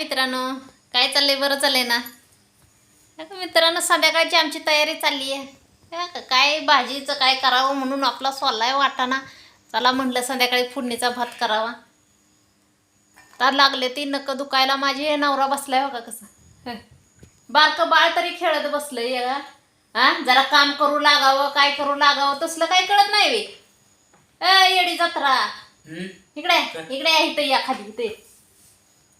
मित्रांनो? काय चाललंय? बरं चाललंय ना? का मित्रांनो संध्याकाळची आमची तयारी चालली आहे का, काय भाजीचं काय करावं म्हणून आपला सोलाय वाटाणा. चला म्हटलं संध्याकाळी फोडणीचा भात करावा. तर लागले ती नक दुखायला माझी हे नवरा बसलाय बघा कसं. बारकं बाळ तरी खेळत बसलंय हे का. हा? जरा काम करू लागावं काय करू लागावं तसलं काही कळत नाही बे. ए येडी जत्रा? इकडे इकडे इथं या खाली इथे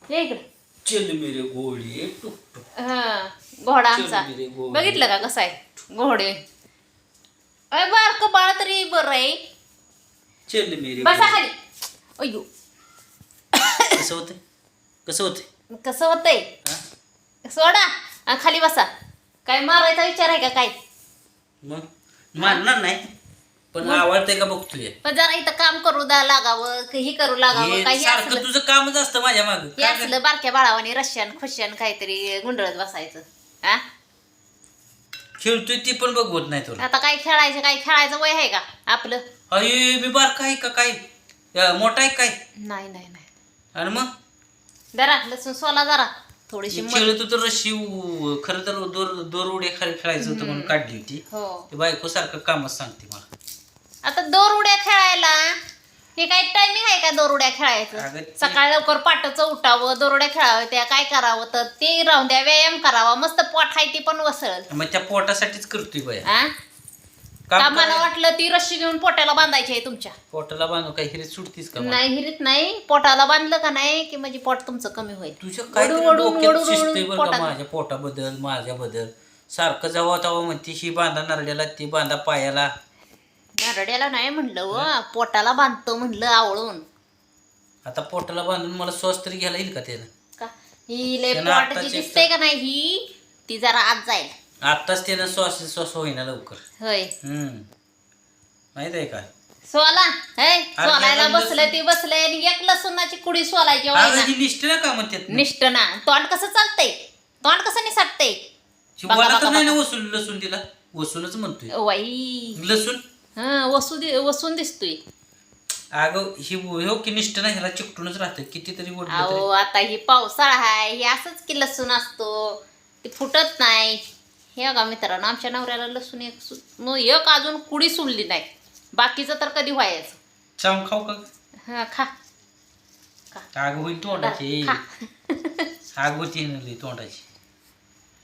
ये इकडे. चल मेरे घोडे टुक टुक. हा घोडा आमचा. चल रे घोडे. बघितलं का कसं आहे? घोडे. अय बारक बाळ तरी बरं आहे. चल मेरे बसा घोडे. खाली. अयो कसं होते कसं होते कसं होतंय? सोडा. आणि खाली बसा. काय मारायचा विचार आहे का काय? मग? मारणार नाही. पण आवडतंय का बघतोय पण जरा इथं काम करू दा लागावं क- ही करू लागावं हे काही सारखं असलं तुझं कामच असतं माझ्या माग. हे असलं बारक्या बाळावानी रश्यान खुश्यान काहीतरी गुंडळत बसायचं. हा? खेळतोय ती पण बघवत नाही तुला. आता काय खेळायचं काय खेळायचं वय आहे का आपलं? अये मी बारका आहे का काय? मोठा आहे काय? नाही नाही नाही. आणि मग? जरा लसूण सोला जरा. थोडीशी मध- खेळत होतं रशी खरं तर दोर दोर उड्या खेळ खेळायचं होतं म्हणून काढली होती. हो. ते बायको सारखं कामच सांगते मला. आता दोर उड्या खेळायला? हे काय टायमिंग आहे का दोर उड्या अगं खेळायचं ते- सकाळी लवकर पाटाचं उठावं दोर उड्या खेळावं त्या काय करावं? तर ते राहून द्या व्यायाम करावा. मस्त पोट आहे ती पण वसळ. मग त्या पोटासाठीच करतोय बाया आ? काम का मला वाटलं ती रस्सी घेऊन पोटाला बांधायची आहे तुमच्या. पोटाला बांधू काही हिरे सुटतीस का मला? नाही हिरीत नाही. पोटाला बांधलं का नाही की म्हणजे पोट तुमचं कमी होईल? तुझ्या काय वडून- वडून- डोक्यात वडून- शिजतंय बरं का पोटात. माझ्या पोटाबद्दल माझ्याबद्दल. सारखं जावा तेव्हा म्हणते ही बांधा नरड्याला ती बांधा पायाला. नरड्याला नाही म्हणलं व पोटाला बांधतो म्हणलं आवळून. आता पोटाला बांधून मला श्वास तरी घ्यायला येईल का त्यानं? का? ही लय त्यानं पोट आत्ताच जी एक- दिसते का नाही ही ती जरा आत जाईल. आत्ताच त्यानं श्वास श्वास होईना लवकर. होय. हम्म. माहीत आहे का? सोला हे सोलायला लसूण- बसलं ती बसलंय आणि एक लसुणाची कुडी सोलायची अगं ना. ही लिस्ट ना का म्हणतात निष्ठ ना तोंड कसं चालतंय? तोंड कसं निसटतंय? बघा, मला तर बघा, नाही ना बघा. वसूल लसूण दिला वसूनच म्हणतोय. वाई लसूण? हा वसू दि वसून दिसतोय. अगं ही हो की निष्ठ ना ह्याला चिकटूनच राहतं कितीतरी ओढलं अहो आता ही पावसाळा आहे हे असंच की लसूण असतो. ते फुटत नाही. हे बघा मित्रांनो आमच्या नवऱ्याला लसूण एक सु- न एक अजून कुडी सुलली नाही. बाकीचं तर कधी व्हायचं. चावून खाऊ का? हा खा. आग होईल तोंडाची. खा. आग होती ना लई तोंडाची.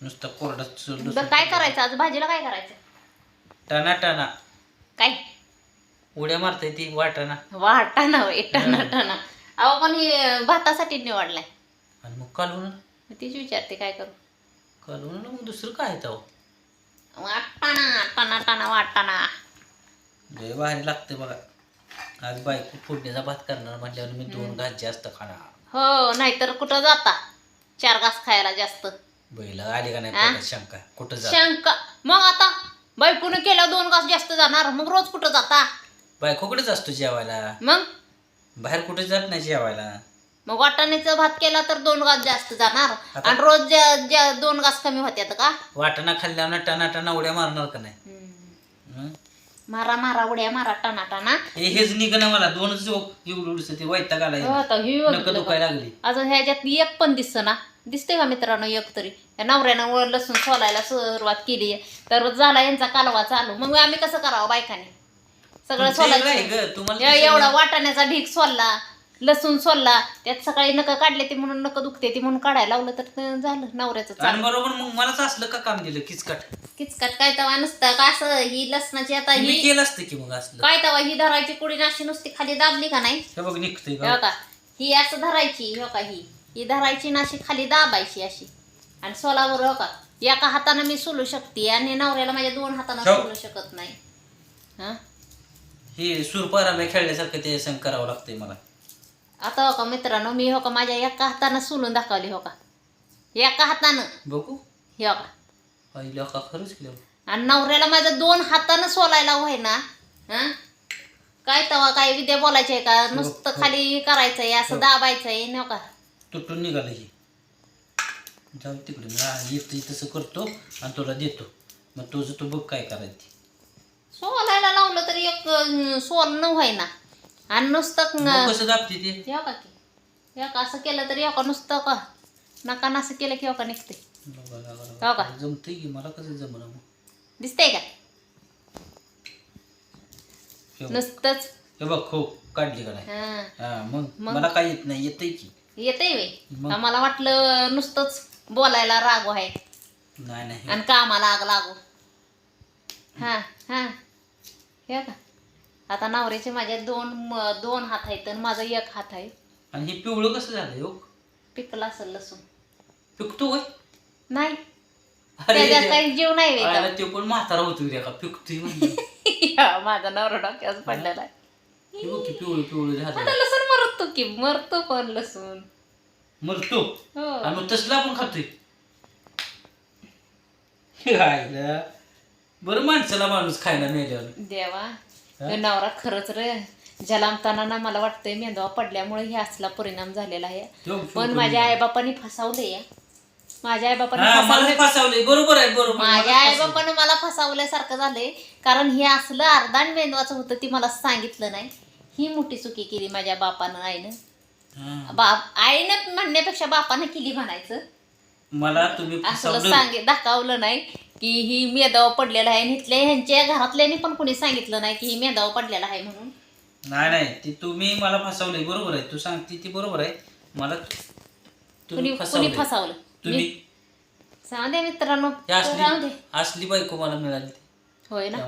नुसतं कोरडा बरं काय करायचं? आज भाजीला काय करायचं? टना टना काय? उड्या मारताय ती वाटाणा. होय. टना टना अहो पण हे भातासाठी निवडलाय. आणि मग कालवून? मग तीच विचारते काय करू? कालवून मग दुसरं काय आहे तेव्हा वाटाणा टना टना वाटाणा. लय भारी लागते बघा. आज बायको फोडणीचा भात करणार म्हटल्यावर मी दोन घास जास्त खाणार. हो नाहीतर कुठं जाता? चार घास खायला जास्त. बैल आली का नाही? पोटात शंका. कुठं जा शंका. मग आता बायकोनं केल्या दोन घास जास्त जाणार. मग रोज कुठं जाता? बायकोकडेच असतो जेवायला? मग? बाहेर कुठे जात नाही जेवायला? मग वाटाण्याचा भात केला तर दोन घास जास्त जाणार. आता- आणि रोज ज्या- ज्या दोन घास कमी होत्यात का? वाटाणा खाल्ल्यावर टना टना उड्या मारणार का नाही? हं? मारा मारा उड्या मारा टना टना हे हेच निघणं मला. दोनच एवढं एवढं ते वैताग आला हो, आता ही नक बघितलं दुखायला? लागली. अजून ह्याच्यात एक पण दिसत ना दिसते का मित्रांनो एक तरी? या नवऱ्यानं वर लसूण सोलायला सुरुवात केली तर झाला यांचा कालवा चालू. मग आम्ही कसं करावं बायकाने? सगळं सोलायचं. एवढा? वाटाण्याचा ढीक सोलला लसूण सोलला. त्यात सकाळी नक काढले ते म्हणून नक दुखते ते म्हणून काढायला लावलं तर झालं नवऱ्याचं बरोबर मग मलाच असलं का काम दिलं? किचकट. किचकट काय तवा नसतं का असं ही लसणाची आता ही केलं असतं की मग असलं. काय तवा ही धरायची कुडी नाशी नुसती खाली दाबली का नाही? हे बघ निघतंय का का ही असं धरायची हो का ही. ही धरायची नाशी खाली दाबायची अशी. आणि सोलावर हो का एका हातानं मी सोलू शकते आणि नवऱ्याला माझ्या दोन हातानं ठेव. सोलू शकत नाही. हं? हे सुरपाराला खेळल्यासारखं ते संग करावं लागतंय मला. आता हो का मित्रांनो मी हो का माझ्या एका हातानं सोलून दाखवली हो का? एका हातानं. बघू. हे हो का पहिलं का खरंच केलं. आणि नवऱ्याला माझं दोन हातानं सोलायला होय ना? हं? काय तवा काय विद्या बोलायची आहे का नुसतं खाली करायचंय असं दाबायचंय न का? तुटून निघालं हे. जाऊ तिकडे मी येतं तसं करतो आणि तुला देतो. मग तुझं तू बघ काय करायचं. सोलायला लावलं तरी एक सोल न व्हाय ना आणि नुसतं कसं दाबते ते? हे का. की का असं केलं तरी का नुसतं का? नका असं केलं की का निघते हो. का? जमतंय की? मला कसं जमलं मग? दिसतंय का. नुसतंच. हे बघ हो काढली का नाही? मग मग? मला काय येत नाही येतंय की? येतंय वे मग? आम्हाला वाटलं नुसतंच बोलायला रागो आहे. नाही नाही. आणि कामाला आग लागू. हा हा. हे का आता नवऱ्याचे माझे दोन म- दोन हात आहेत आणि माझा एक हात आहे. आणि हे पिवळं कसं झालं हो? पिकला असेल लसूण. पिकतो होय नाही. अरे त्याच्यात काही जीव नाही वे ते पण म्हातारा होतो उद्या का? पिकतोय म्हणजे? माझा नवरा डोक्यावर पडलेला आहे. हे बघ की पिवळं पिवळं झालं आता लसूण की मरतो पण लसूण. मरतो? हो. आणि तसला पण खातोय. बरं माणसाला माणूस खायला मेल्यावर देवा तो नवरा खरंच रे. जलामताना ना मला वाटतंय मेंदवा पडल्यामुळे हे असला परिणाम झालेला आहे. तो पण माझ्या आईबापांनी फसावले या माझ्या आईबापांनी हा फसावले बरोबर आहे बरोबर. माझ्या मला फसवलंय. आईबापानं मला फसावल्यासारखं झालंय. कारण हे असलं अर्धान मेंदवाचं होतं ती मला सांगितलं नाही. ही मोठी चुकी केली माझ्या बापानं आईनं. बाप आईनं म्हणण्यापेक्षा बापानं केली म्हणायचं. मला तुम्ही फसवलं. सांगे दाखवलं नाही की ही मेदाव पडलेला आहे. इथल्या ह्यांच्या घरातल्यानी पण कोणी सांगितलं नाही की ही मेदाव पडलेला आहे म्हणून. नाही नाही ती तुम्ही मला फसवले बरोबर आहे. तू सांगते ती बरोबर आहे. मला कुणी तुम्ही फसवले? तुम्ही सांग दे मित्रांनो. असली बायको मला मिळाली होय ना.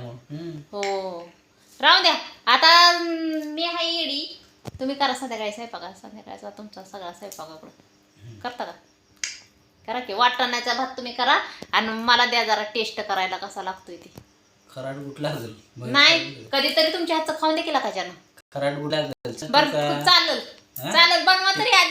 हो. राहू द्या. आता मी आहे येडी. तुम्ही करा संध्याकाळी स्वयंपाका संध्याकाळचा तुमचा सगळा स्वयंपाकाकडं करता का? करा की वाटण्याचा भात तुम्ही करा आणि मला द्या जरा टेस्ट करायला कसा लागतोय ते. खराट गुट लागल. नाही कधीतरी तुमच्या हातचं खाऊन देखील का ज्यानं? खराट गुट लागल. बरं चालेल? चालेल बनवा तरी आधी.